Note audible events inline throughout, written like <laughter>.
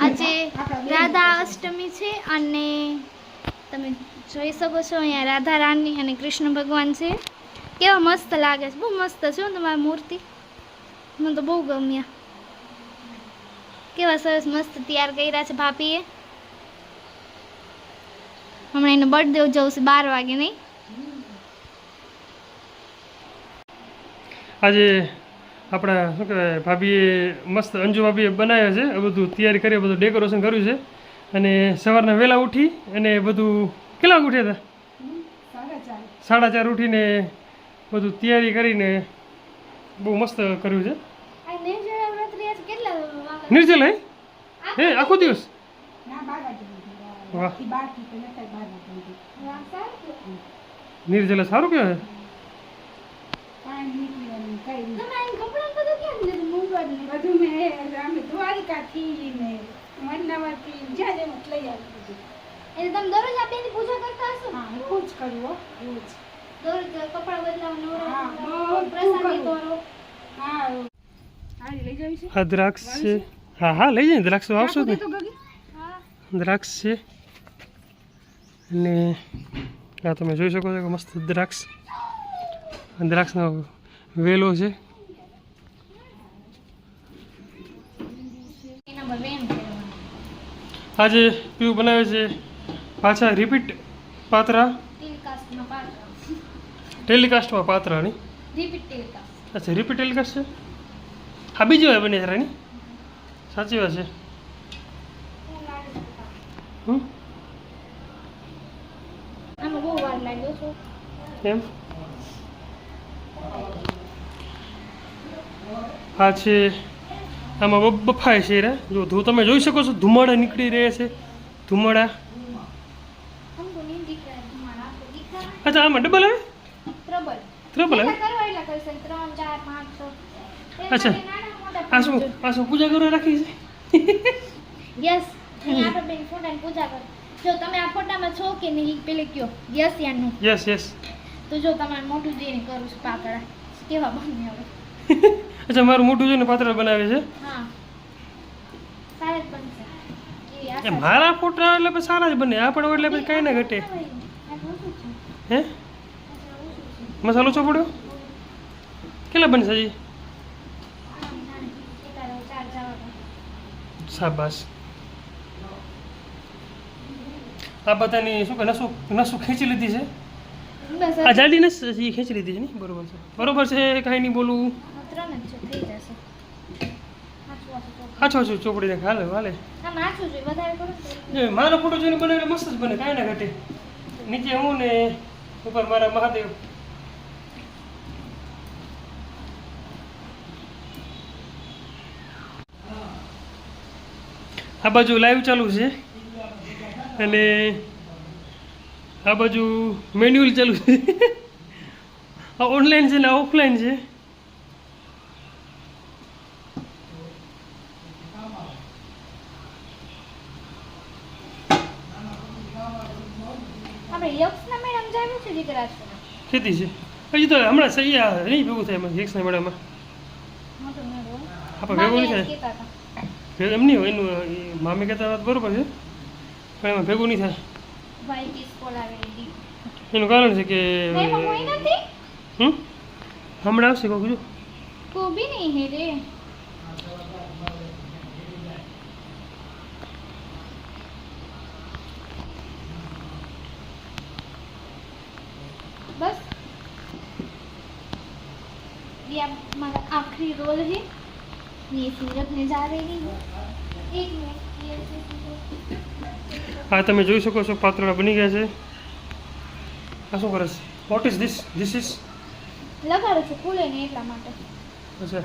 આજે રાધા અષ્ટમી છે અને તમે જોઈ શકો છો અહીંયા રાધા રાની અને કૃષ્ણ ભગવાન છે. કેવા મસ્ત લાગે છે. બહુ મસ્ત છે તમારી મૂર્તિ. મને તો બહુ ગમ્યા. કેવા સરસ મસ્ત તૈયાર કર્યા છે ભાભીએ. હમણાં એનો બર્થડે ઉજવશે બાર વાગે નહીં. આજે આપણા શું કહેવાય ભાભીએ મસ્ત અંજુ ભાભીએ બનાવ્યા છે. આ બધું તૈયારી કરી બધું ડેકોરેશન કર્યું છે. અને સવારના વહેલા ઉઠી અને બધું કેટલા વાગે ઉઠ્યા હતા? સાડા ચાર ઉઠીને બધું તૈયારી કરીને બહુ મસ્ત કર્યું છે. કેટલા નિર્જલ હે હે આખો દિવસ? વાહ. નિર્જલ સારું કહેવાય. બધું મેં અમે દ્વારિકાથી ને મન્નાવરથી જ્યાં જેમ લઈ આવી બધું. એટલે તમે દરરોજ આ બેની પૂજા કરતા હશો? હા એવું જ કર્યું હો એવું જ. દરરોજ કપડાં બદલાવ હા, પ્રસાદી કરો. હા લઈ જાવી છે? આ દ્રાક્ષ છે. હા હા લઈ જાય દ્રાક્ષ આવશો ને? તો ગગી? હા. દ્રાક્ષ છે. અને આ તમે જોઈ શકો છો કે મસ્ત દ્રાક્ષ દ્રાક્ષનો વેલો છે. આજે પીવું બનાવે છે પાછા રિપીટ પાત્રા. ટેલિકાસ્ટમાં પાત્ર. ટેલિકાસ્ટમાં પાત્રાની અચ્છા રિપીટ ટેલિકાસ્ટ છે? હા બીજી વાર બની રાની સાચી વાત છે. હમ? એમ? આ છે આમાં બફાય છે રે. જો તમે જોઈ શકો છો ધુમાડા નીકળી રહ્યા છે. ધુમાડા. અચ્છા આમાં ડબલ આવે? ત્રબલ આવે? અચ્છા આ શું આ શું પૂજા કરવા રાખી છે? જો તમે આ ફોટામાં છો કે નહીં પેલે કયો યસ યા યસ યસ તો જો તમારે મોટું જઈને કરું છું પાતળા. કેવા બન્યું હવે? <laughs> અચ્છા મારું મોટું જોઈને પાત્ર બનાવે છે. એ મારા ફોટા એટલે પછી સારા જ બને. આપણે એટલે પછી કાંઈ ના ઘટે. હે. મસાલો છો પડ્યો? કેટલા બનશે હજી. શાબાશ. આ બધાની શું કે નસું નસું ખેંચી લીધી છે? આ જાડી નસ ખેંચી લીધી છે ને? બરોબર છે. બરોબર છે કાંઈ નહીં બોલું. આ ત્રણ જ છે થઈ જશે. આછું આછું આછો ચોપડી. નાખ હાલે મારો ફોટો જોઈને બને એટલે મસ્ત જ બને કાંઈ ના ઘટે. નીચે હું ને ઉપર મારા મહાદેવ. આ બાજુ લાઈવ ચાલુ છે. અને આ બાજુ મેન્યુઅલ ચાલુ છે. આ ઓનલાઈન છે ને ઓફલાઈન છે. આપણે યક્ષના મેડમ જાવ્યું છે દીકરા છે. ખેતી છે. હજી તો હમણાં સહી નહીં ભેગું થાય એમાં એક્સના મેળામાં આપણે ભેગું નહીં થાય. એમ નહીં હોય એનું મામી કહેતા વાત બરોબર છે. પણ એમાં ભેગું નહીં થાય. એનું કારણ છે કે હમ? હમણાં આવશે કહું છું કોબી નહીં હે રે आखिरी रोल है ये फिर रखने जा रही है एक मिनट ये ऐसे सीधे- આ તમે જોઈ શકો છો પાત્રડા બની ગયા છે આ શું કરે છે what is this this is લગાડો છો ખુલે ને એટલા માટે અચ્છા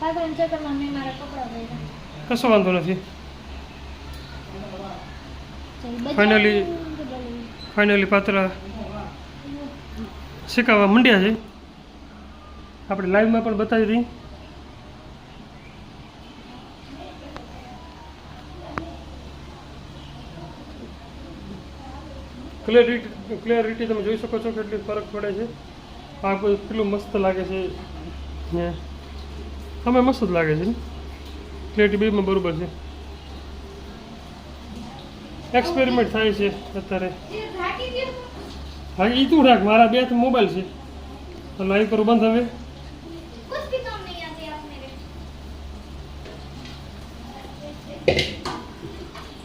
પાછળ ચક્કરમાં મેં મારા કપડાં પહેર્યા કશો વાંધો નથી ચાલ, બજાર Finally- બદલવી. ફાઇનલી પાત્રા શેકાવા મંડ્યા છે આપણે લાઈવમાં પણ બતાવી દઈ ક્લિયરિટી ક્લિયરિટી તમે જોઈ શકો છો કેટલી ફરક પડે છે. આ કોઈ કેટલું મસ્ત લાગે છે. અમે મસ્ત જ લાગે છે ને? બેમાં બરાબર છે. એક્સપેરિમેન્ટ થાય છે અત્યારે. હા એ તું રાખ. મારા બે મોબાઈલ છે. તો લાઈવ કરું બંધ હવે.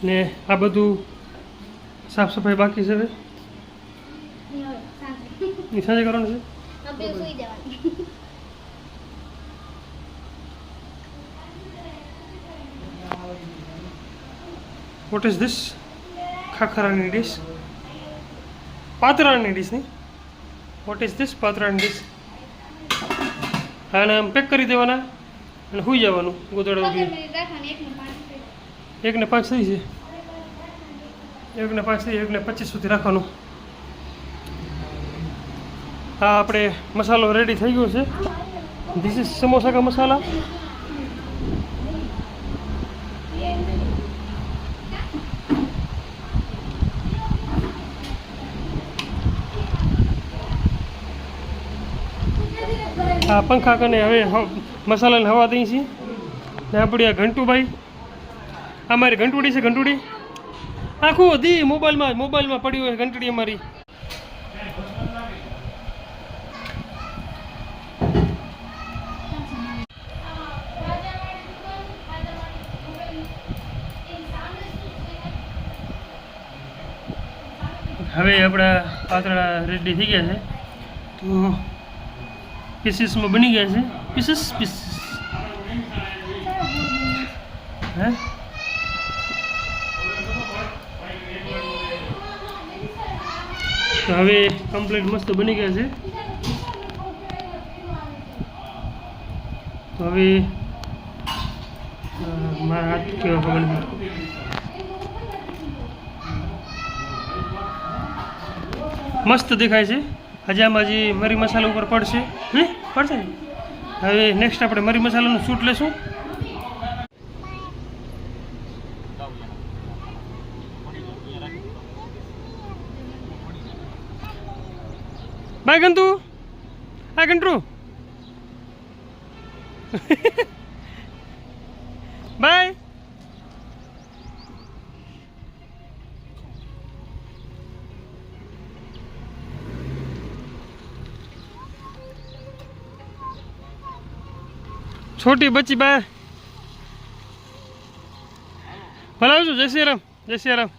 ને આ બધું સાફ સફાઈ બાકી છે સાંજે કરવાનું છે? વોટ ઇઝ ધીસ ખાખરાની ડીશ? પાતરાની ડીશ નહીં? વોટ ઇઝ ધીસ પાતરાની ડીશ? આને આમ પેક કરી દેવાના અને સુઈ જવાનું ગોદડો એકને પાંચ થઈ છે. એકને પાંચ થઈ એકને પચીસ સુધી રાખવાનું. આ આપણે મસાલો રેડી થઈ ગયો છે. ધીસ ઇઝ સમોસા કા મસાલા? આ પંખા કને હવે મસાલાને હવા દઈ છીએ ને આપણી આ ઘંટુભાઈ આ મારી ઘંટુડી છે, ઘંટુડી? આખું ધી મોબાઈલમાં મોબાઈલમાં પડ્યું હોય ઘંટડી અમારી. હવે આપણા પાતળા રેડી થઈ ગયા છે. તો પીસીસમાં બની ગયા છે. Pieces pieces. હે? તો હવે કમ્પ્લીટ મસ્ત બની ગયા છે. તો હવે મારા હાથ કેવા ખબર મસ્ત દેખાય છે. હજી આમાં હજી મરી મસાલા ઉપર પડશે, હે? પડશે ને? હવે નેક્સ્ટ આપણે મરી મસાલાનું શૂટ લેશું. બાય ગંતુ આ ગંટુ બાય છોટી બચ્ચી બાય ભલાવજો જય શ્રી રામ જય શ્રી રામ